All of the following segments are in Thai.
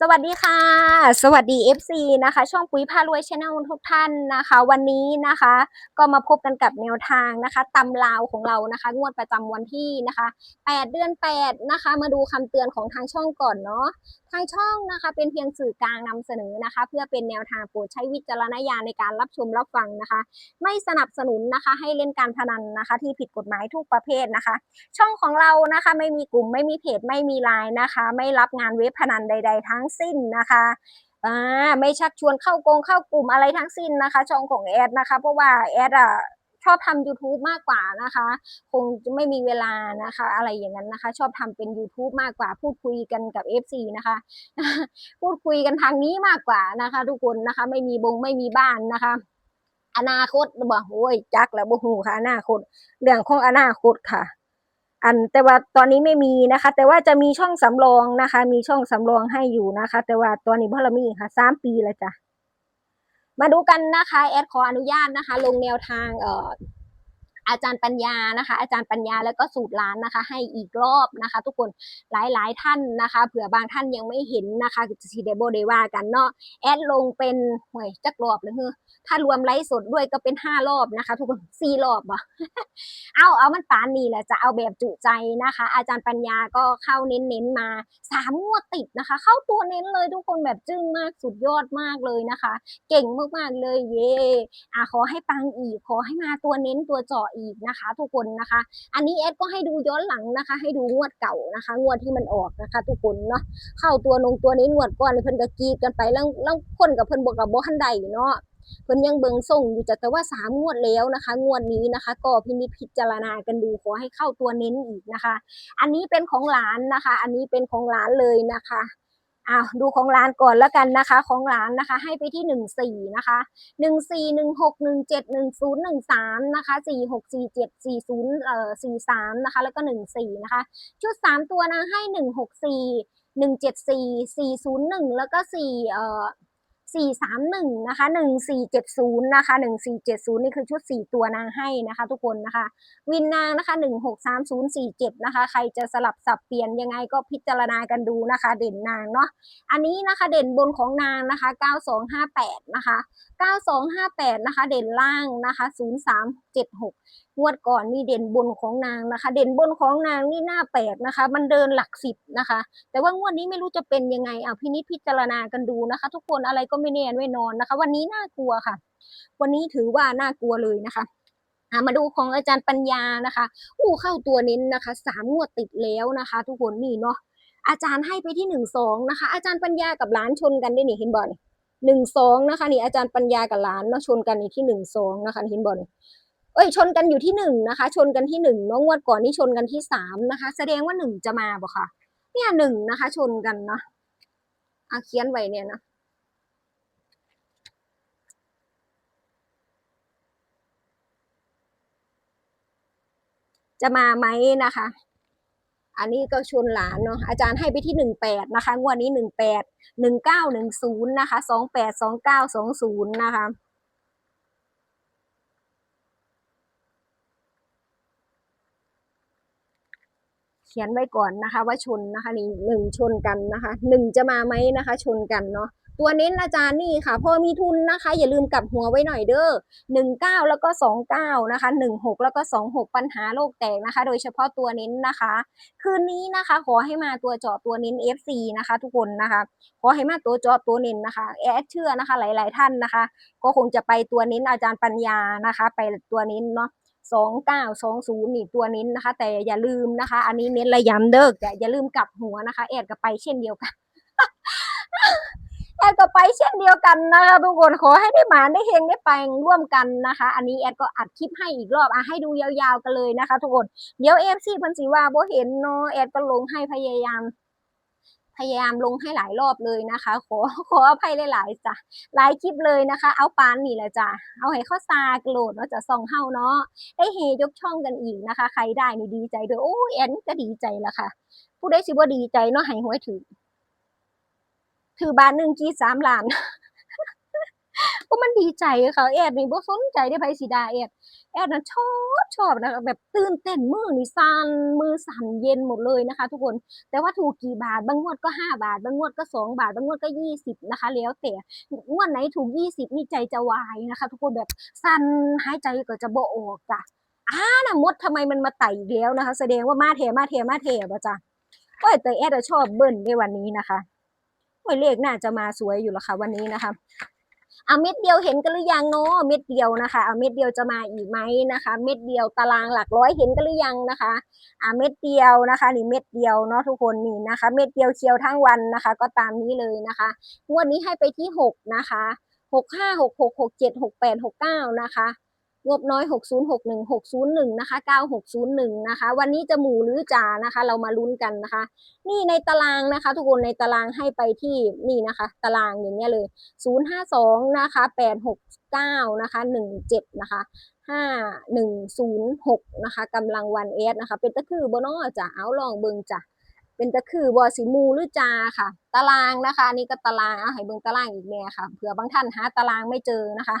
สวัสดีค่ะ สวัสดี FC นะคะ ช่องปุ๋ยพารวยชแนลทุกท่านนะคะ วันนี้นะคะ ก็มาพบกันกับแนวทางนะคะตำลาวของเรานะคะ งวดประจำวันที่นะคะ 8 เดือน 8 นะคะ มาดูคำเตือนของทางช่องก่อนเนาะทางช่องนะคะ เป็นเพียงสื่อกลางนำเสนอนะคะ เพื่อเป็นแนวทางโปรดใช้วิจารณญาณในการรับชมรับฟังนะคะ ไม่สนับสนุนนะคะ ให้เล่นการพนันนะคะ ที่ผิดกฎหมายทุกประเภทนะคะ ช่องของเรานะคะ ไม่มีกลุ่มไม่มีเพจไม่มีไลน์นะคะ ไม่รับงานเว็บพนันใด ๆ ทั้ง้งสิ้นนะคะอ่าไม่ชักชวนเข้ากงเข้ากลุ่มอะไรทั้งสิ้นนะคะ ช่องของแอดนะคะ เพราะว่าแอดอะชอบทำ YouTube มากกว่านะคะ คงจะไม่มีเวลานะคะ อะไรอย่างนั้นนะคะ ชอบทำเป็น YouTube มากกว่า พูดคุยกันกับ FC นะคะ พูดคุยกันทางนี้มากกว่านะคะ ทุกคนนะคะ ไม่มีบงไม่มีบ้านนะคะ อนาคตบอกโอ้ยจักแล้วบ่ฮู้ค่ะอนาคต เรื่องของอนาคตค่ะ อันแต่ว่าตอนนี้ไม่มีนะคะ แต่ว่าจะมีช่องสำรองนะคะ มีช่องสำรองให้อยู่นะคะ แต่ว่าตอนนี้พ่ละมีค่ะสามปีแล้วจ้ะมาดูกันนะคะแอดขออนุญาตนะคะ ลงแนวทางเอ่อ อาจารย์ปัญญานะคะ อาจารย์ปัญญาแล้วก็สูตรล้านนะคะ ให้อีกรอบนะคะ ทุกคนหลายๆท่านนะคะ เผื่อบางท่านยังไม่เห็นนะคะสีเดโบเดว่ากันเนาะแอดลงเป็นหวยจักรอบเลยเฮ้อถ้ารวมไลฟ์สดด้วยก็เป็นห้ารอบนะคะ ทุกคนสี่รอบอะเอาเอามันปานนี่แหละจะเอาแบบจุใจนะคะ อาจารย์ปัญญาก็เข้าเน้นๆมาสามงวดติดนะคะ เข้าตัวเน้นเลยทุกคนแบบจึ้งมากสุดยอดมากเลยนะคะ เก่งมากๆเลยเย่อะขอให้ปังอีกขอให้มาตัวเน้นตัวเจาะอีกนะคะ ทุกคนนะคะ อันนี้เอสก็ให้ดูย้อนหลังนะคะ ให้ดูงวดเก่านะคะ งวดที่มันออกนะคะ ทุกคนเนาะเข้าตัวนงตัวนี้งวดก่อนเพิ่นก็กีดกันไปแล้วแล้วคนกับเพิ่นบอกกับบ่ทันใดเนาะเพิ่นยังเบิงส่งอยู่จะแต่ว่าสามงวดแล้วนะคะ งวดนี้นะคะ ก็พินิจพิจารณากันดูขอให้เข้าตัวเน้นอีกนะคะ อันนี้เป็นของหลานนะคะ อันนี้เป็นของหลานเลยนะคะ อ้าวดูของร้านก่อนแล้วกันนะคะ ของร้านนะคะให้ไปที่หนึ่งสี่นะคะหนึ่งสี่หนึ่งหกหนึ่งเจ็ดหนึ่งศูนย์หนึ่งสามนะคะสี่หกสี่เจ็ดสี่ศูนย์เอ่อสี่สามนะคะ แล้วก็หนึ่งสี่นะคะ ชุดสามตัวนะให้หนึ่งหกสี่หนึ่งเจ็ดสี่สี่ศูนย์หนึ่งแล้วก็สี่เอ่อ สี่สามหนึ่งนะคะหนึ่งสี่เจ็ดศูนย์นะคะหนึ่งสี่เจ็ดศูนย์นี่คือชุดสี่ตัวนางให้นะคะทุกคนนะคะ วินนางนะคะหนึ่งหกสามศูนย์สี่เจ็ดนะคะ ใครจะสลับสับเปลี่ยนยังไงก็พิจารณากันดูนะคะ เด่นนางเนาะอันนี้นะคะเด่นบนของนางนะคะเก้าสองห้าแปดนะคะเก้าสองห้าแปดนะคะ เด่นล่างนะคะศูนย์สามเจ็ดหกงวดก่อนนี่เด่นบนของนางนะคะ เด่นบนของนางนี่หน้าแปลกนะคะ มันเดินหลักสิบนะคะ แต่ว่างวดนี้ไม่รู้จะเป็นยังไงอะพินิจพิจารณากันดูนะคะ ทุกคนอะไรก็ไม่แน่ไม่นอนนะคะ วันนี้น่ากลัวค่ะ วันนี้ถือว่าน่ากลัวเลยนะคะมาดูของอาจารย์ปัญญานะคะ อู้เข้าตัวเน้นนะคะสามงวดติดแล้วนะคะ ทุกคนนี่เนาะอาจารย์ให้ไปที่หนึ่งสองนะคะ อาจารย์ปัญญากับหลานชนกันได้นี่เห็นบ่นี่หนึ่งสองนะคะนี่อาจารย์ปัญญากับหลานเนาะชนกันนี่ที่หนึ่งสองนะคะเห็นบ่นี่เอ้ยชนกันอยู่ที่หนึ่งนะคะ ชนกันที่หนึ่งเนาะงวดก่อนนี่ชนกันที่สามนะคะ แสดงว่าหนึ่งจะมาบ่ค่ะ เนี่ยหนึ่งนะคะ ชนกันเนาะอะเขียนไว้เนี่ยนะ จะมาไหมนะคะ อันนี้ก็ชวนหลานเนาะอาจารย์ให้ไปที่หนึ่งแปดนะคะงวดนี้หนึ่งแปดหนึ่งเก้าหนึ่งศูนย์นะคะสองแปดสองเก้าสองศูนย์นะคะเขียนไว้ก่อนนะคะ ว่าชนนะคะนี่หนึ่งชนกันนะคะหนึ่งจะมาไหมนะคะ ชนกันเนาะ ตัวเน้นอาจารย์นี่ค่ะ พอมีทุนนะคะ อย่าลืมกลับหัวไว้หน่อยเด้อหนึ่งเก้าแล้วก็สองเก้านะคะหนึ่งหกแล้วก็สองหกปัญหาโลกแตกนะคะ โดยเฉพาะตัวเน้นนะคะ คืนนี้นะคะ ขอให้มาตัวเจาะตัวเน้น FC นะคะ ทุกคนนะคะ ขอให้มาตัวเจาะตัวเน้นนะคะแอดเชื่อนะคะ หลาย ๆ ท่านนะคะ ก็คงจะไปตัวเน้นอาจารย์ปัญญานะคะ ไปตัวเน้นเนาะสองเก้าสองศูนย์นี่ตัวเน้นนะคะ แต่อย่าลืมนะคะ อันนี้เน้นระยำเด้อแต่อย่าลืมกลับหัวนะคะ แอดก็ไปเช่นเดียวกัน แอดก็ไปเช่นเดียวกันนะคะทุกคนขอให้ได้หมาได้เฮงได้ไปร่วมกันนะคะ อันนี้แอดก็อัดคลิปให้อีกรอบอะให้ดูยาวๆกันเลยนะคะ ทุกคนเดี๋ยวเอฟซีพันสีว่าโบเห็นเนาะแอดก็ลงให้พยายามพยายามลงให้หลายรอบเลยนะคะ ขอขออภัยหลายๆจ้ะหลายคลิปเลยนะคะ เอาปานนี่แหละจ้ะเอาให้ข้าซากโหลดเนาะจะส่องเฮาเนาะได้เฮยกช่องกันอีกนะคะ ใครได้นี่ดีใจด้วยโอ้แอนก็ดีใจละค่ะ ผู้ได้สิบ่ดีใจเนาะให้หวยถือ ถือบาทหนึ่งกี่สามล้านก็มันดีใจอะค่ะแอดนี่บ่สนใจได้ไผสิดาแอดแอดน่ะชอบชอบนะคะแบบตื่นเต้นมือนี่สั่นมือสั่นเย็นหมดเลยนะคะ ทุกคนแต่ว่าถูกกี่บาทบางงวดก็ 5 บาท บางงวดก็ 2 บาท บางงวดก็ 20 นะคะ แล้วแต่งวดไหนถูก 20นี่ใจจะวายนะคะ ทุกคนแบบสั่นหายใจก็จะบ่ออกจ้ะอ้านะมดทำไมมันมาไต่อีกแล้วนะคะ แสดงว่ามาแถมาแถมาแถบ่ะจ้ะโอ้ยแต่แอดชอบเบิ้ลในวันนี้นะคะ โอ้ยเลขน่าจะมาสวยอยู่แล้วค่ะวันนี้นะคะเอาเม็ดเดียวเห็นกันหรือยังเนาะเม็ดเดียวนะคะเอาเม็ดเดียวจะมาอีกไหมนะคะ เม็ดเดียวตารางหลักร้อยเห็นกันหรือยังนะคะอ่าเม็ดเดียวนะคะนี่เม็ดเดียวเนาะทุกคนนี่นะคะ เม็ดเดียวเคียวทั้งวันนะคะ ก็ตามนี้เลยนะคะงวดนี้ให้ไปที่หกนะคะหกห้าหกหกหกเจ็ดหกแปดหกเก้านะคะ งบน้อยหกศูนย์หกหนึ่งหกศูนย์หนึ่งนะคะเก้าหกศูนย์หนึ่งนะคะ วันนี้จะหมู่หรือจ่านะคะ เรามาลุ้นกันนะคะ นี่ในตารางนะคะ ทุกคนในตารางให้ไปที่นี่นะคะ ตารางอย่างเงี้ยเลยศูนย์ห้าสองนะคะแปดหกเก้านะคะหนึ่งเจ็ดนะคะห้าหนึ่งศูนย์หกนะคะกำลังวันเอสนะคะ เป็นตะคือบนอจะเอาลองเบิงจ้ะ เป็นตะคือบอสีมูหรือจาค่ะ ตารางนะคะนี่ก็ตารางเอาให้เบิงตารางอีกแน่ค่ะเผื่อบางท่านหาตารางไม่เจอนะคะ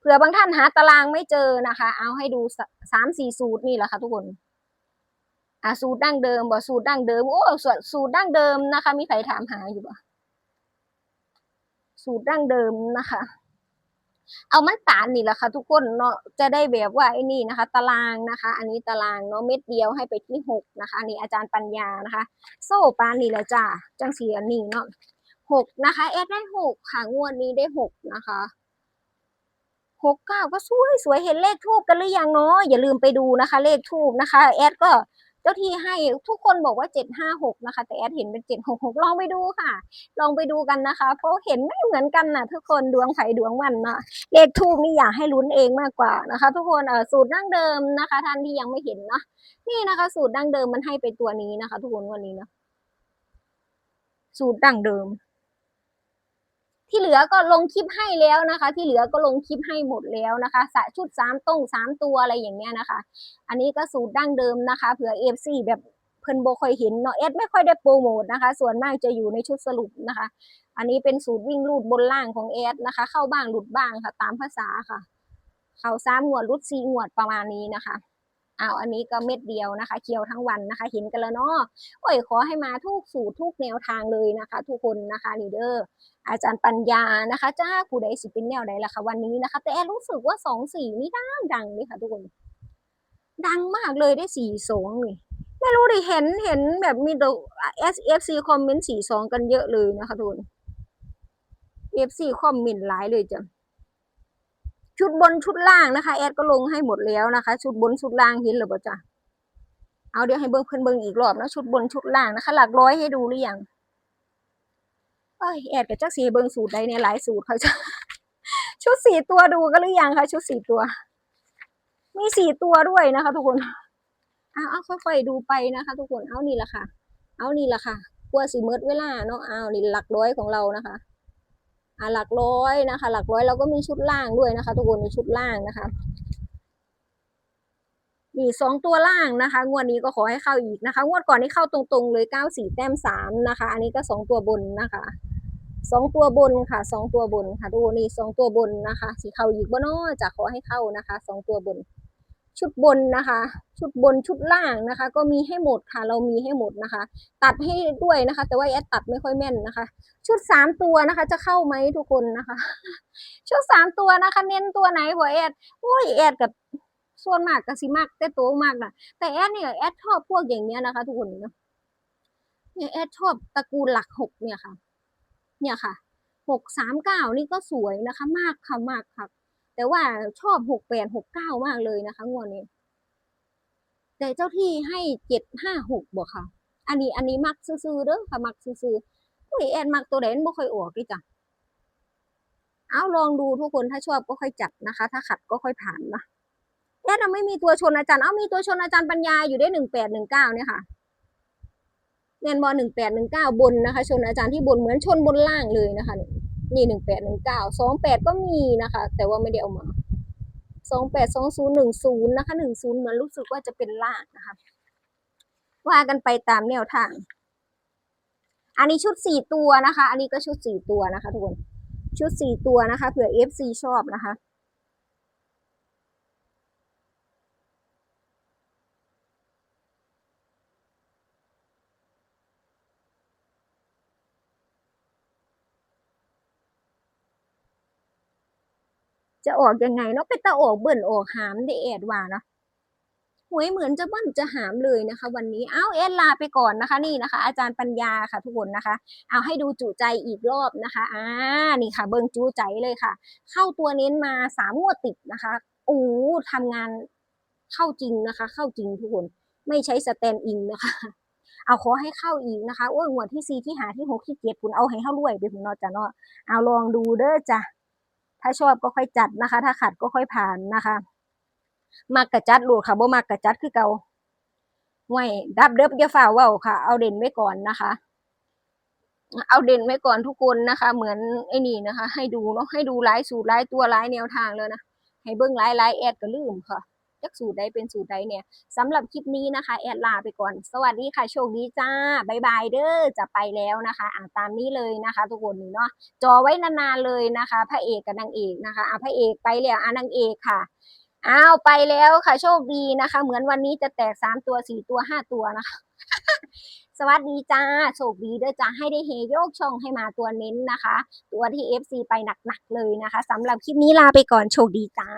เผื่อบางท่านหาตารางไม่เจอนะคะ เอาให้ดูสามสี่สูตรนี่แหละค่ะทุกคนอะสูตรดั้งเดิมบ่สูตรดั้งเดิมโอ้สูตรสูตรดั้งเดิมนะคะ มีใครถามหาอยู่บ่สูตรดั้งเดิมนะคะ เอามันตาลนี่แหละค่ะทุกคนเนาะจะได้แบบว่าไอ้นี่นะคะ ตารางนะคะ อันนี้ตารางเนาะเม็ดเดียวให้ไปที่หกนะคะอันนี่อาจารย์ปัญญานะคะ โซ่ปานนี่แหละจ้าจังสีอันนี้เนาะหกนะคะแอดได้หกค่ะงวดนี้ได้หกนะคะหกเก้าก็สวยสวยเห็นเลขทูบกันหรือยังเนาะอย่าลืมไปดูนะคะ เลขทูบนะคะแอดก็ จ้าที่ให้ทุกคนบอกว่าเจ็ดห้าหกนะคะ แต่แอดเห็นเป็นเจ็ดหกหกลองไปดูค่ะ ลองไปดูกันนะคะ เพราะเห็นไม่เหมือนกันนะทุกคนดวงไข่ดวงมันนะเลขทูบนี่อยากให้ลุ้นเองมากกว่านะคะ ทุกคนเออสูตรดั้งเดิมนะคะ ท่านที่ยังไม่เห็นเนาะนี่นะคะ สูตรดั้งเดิมมันให้ไปตัวนี้นะคะ ทุกคนวันนี้เนาะสูตรดั้งเดิม ที่เหลือก็ลงคลิปให้แล้วนะคะ ที่เหลือก็ลงคลิปให้หมดแล้วนะคะสะชุดสามต้งสามตัวอะไรอย่างเงี้ยนะคะ อันนี้ก็สูตรดั้งเดิมนะคะเผื่อเอฟซีแบบเพิ่นโบค่อยเห็นเนาะเอสไม่ค่อยได้โปรโมทนะคะ ส่วนมากจะอยู่ในชุดสรุปนะคะ อันนี้เป็นสูตรวิ่งลูดบนล่างของเอสนะคะ เข้าบ้างหลุดบ้างค่ะ ตามภาษาค่ะ เขาสามงวดรุดสี่งวดประมาณนี้นะคะ อ้าวอันนี้ก็เม็ดเดียวนะคะ เคียวทั้งวันนะคะ เห็นกันแล้วเนาะโอ้ยขอให้มาทุกสูตรทุกแนวทางเลยนะคะ ทุกคนนะคะนี่เด้ออาจารย์ปัญญานะคะจ้าผู้ใดสิเป็นแนวใดล่ะคะวันนี้นะคะ แต่แอรู้สึกว่าสองสี่นี่ดังดังเลยค่ะทุกคน ดังมากเลยได้สี่สองนี่ไม่รู้ดิเห็นเห็นแบบมีตัว S F C คอมเมนต์สี่สองกันเยอะเลยนะคะทุกคน F C คอมเมนต์หลายเลยจ้ะ ชุดบนชุดล่างนะคะ แอดก็ลงให้หมดแล้วนะคะ ชุดบนชุดล่างเห็นหรือเปล่าจ้ะเอาเดี๋ยวให้เบิ้งเพิ่นเบิ้งอีกรอบนะชุดบนชุดล่างนะคะ หลักร้อยให้ดูหรือยังเอ้ยแอดกับจักสีเบิ้งสูตรใดเนี่ยหลายสูตรเขาจะชุดสี่ตัวดูกันหรือยังคะชุดสี่ตัว มีสี่ตัวด้วยนะคะ ทุกคนเอาเอาค่อยๆดูไปนะคะ ทุกคนเอานี่แหละค่ะ เอานี่แหละค่ะกลัวสีเมิดเวลาเนาะเอานี่หลักร้อยของเรานะคะ อ่าหลักร้อยนะคะ หลักร้อยเราก็มีชุดล่างด้วยนะคะ ทุกคนมีชุดล่างนะคะนี่สองตัวล่างนะคะ งวดนี้ก็ขอให้เข้าอีกนะคะ งวดก่อนนี้เข้าตรงๆเลยเก้าสี่แต้มสามนะคะ อันนี้ก็สองตัวบนนะคะสองตัวบนค่ะสองตัวบนค่ะดูนี่สองตัวบนนะคะสีเข้าอีกบ่เนาะจะขอให้เข้านะคะสองตัวบน ชุดบนนะคะ ชุดบนชุดล่างนะคะ ก็มีให้หมดค่ะ เรามีให้หมดนะคะ ตัดให้ด้วยนะคะ แต่ว่าแอดตัดไม่ค่อยแม่นนะคะ ชุดสามตัวนะคะ จะเข้าไหมทุกคนนะคะ ชุดสามตัวนะคะ เน้นตัวไหนหัวแอดโอ้ยแอดกับส่วนมากกับสิมากแต่ตัวมากนะแต่แอดเนี่ยแอดชอบพวกอย่างเนี้ยนะคะ ทุกคนเนาะเนี่ยแอดชอบตระกูลหลักหกเนี่ยค่ะ เนี่ยค่ะหกสามเก้านี่ก็สวยนะคะ มากค่ะมากค่ะ แต่ว่าชอบหกแปดหกเก้ามากเลยนะคะงวดนี้ แต่เจ้าที่ให้เจ็ดห้าหกบอกค่ะ อันนี้อันนี้มักซื้อๆเด้อค่ะมักซื้อๆอุ้ยแอนมักตัวไหนมันบ่ค่อยออกดิจ้ะเอาลองดูทุกคนถ้าชอบก็ค่อยจัดนะคะ ถ้าขัดก็ค่อยผ่านนะแอนน่ะไม่มีตัวชนอาจารย์เอามีตัวชนอาจารย์ปัญญาอยู่ได้หนึ่งแปดหนึ่งเก้าเนี่ยค่ะเรียนบอหนึ่งแปดหนึ่งเก้าบนนะคะ ชนอาจารย์ที่บนเหมือนชนบนล่างเลยนะคะ นี่หนึ่งแปดหนึ่งเก้าสองแปดก็มีนะคะ แต่ว่าไม่ได้เอามาสองแปดสองศูนย์หนึ่งศูนย์นะคะหนึ่งศูนย์เหมือนรู้สึกว่าจะเป็นล่างนะคะ ว่ากันไปตามแนวทาง อันนี้ชุดสี่ตัวนะคะ อันนี้ก็ชุดสี่ตัวนะคะทุกคน ชุดสี่ตัวนะคะเผื่อเอฟซีชอบนะคะ จะออกยังไงเนาะเป็นตาออกเบิ่นออกหามได้แอดว่าเนาะหวยเหมือนจะเบิ่นจะหามเลยนะคะ วันนี้อ้าวเอ็ดลาไปก่อนนะคะ นี่นะคะ อาจารย์ปัญญาค่ะทุกคนนะคะ เอาให้ดูจุใจอีกรอบนะคะอ่านี่ค่ะ เบิ่งจูใจเลยค่ะ เข้าตัวเน้นมาสามงวดติดนะคะโอ้ทำงานเข้าจริงนะคะ เข้าจริงทุกคนไม่ใช้สแตนอินนะคะ เอาขอให้เข้าอีกนะคะโอ้ยงวดที่สี่ที่หาที่หกที่เจ็ดคุณเอาให้เข้ารวยไปคุณนอจ้ะเนาะเอาลองดูเด้อจ้ะ ถ้าชอบก็ค่อยจัดนะคะ ถ้าขัดก็ค่อยผ่านนะคะมากกระจัดลูกค่ะบ่มากกระจัดคือเก่าไว้ดับเดิบเยาฝ่าว่าค่ะ เอาเด่นไว้ก่อนนะคะ เอาเด่นไว้ก่อนทุกคนนะคะ เหมือนไอ้นี่นะคะ ให้ดูเนาะให้ดูไลายสูตรไลายตัวไลายแนวทางเลยนะให้เบิ้งไลายไลายแอดก็ลืมค่ะ จักสูตรใดเป็นสูตรใดเนี่ยสำหรับคลิปนี้นะคะ แอดลาไปก่อน สวัสดีค่ะ โชคดีจ้าบายบายเด้อจะไปแล้วนะคะอ่าตามนี้เลยนะคะ ทุกคนนี่เนาะจอไว้นานๆเลยนะคะ พระเอกกับนางเอกนะคะอะพระเอกไปแล้วอะนางเอกค่ะอ้าวไปแล้วค่ะ โชคดีนะคะ เหมือนวันนี้จะแตกสามตัวสี่ตัวห้าตัวนะคะสวัสดีจ้าโชคดีด้วยจ้าให้ได้เฮโยกช่องให้มาตัวเน้นนะคะ ตัวที่ FC ไปหนักๆเลยนะคะสำหรับคลิปนี้ลาไปก่อนโชคดีจ้า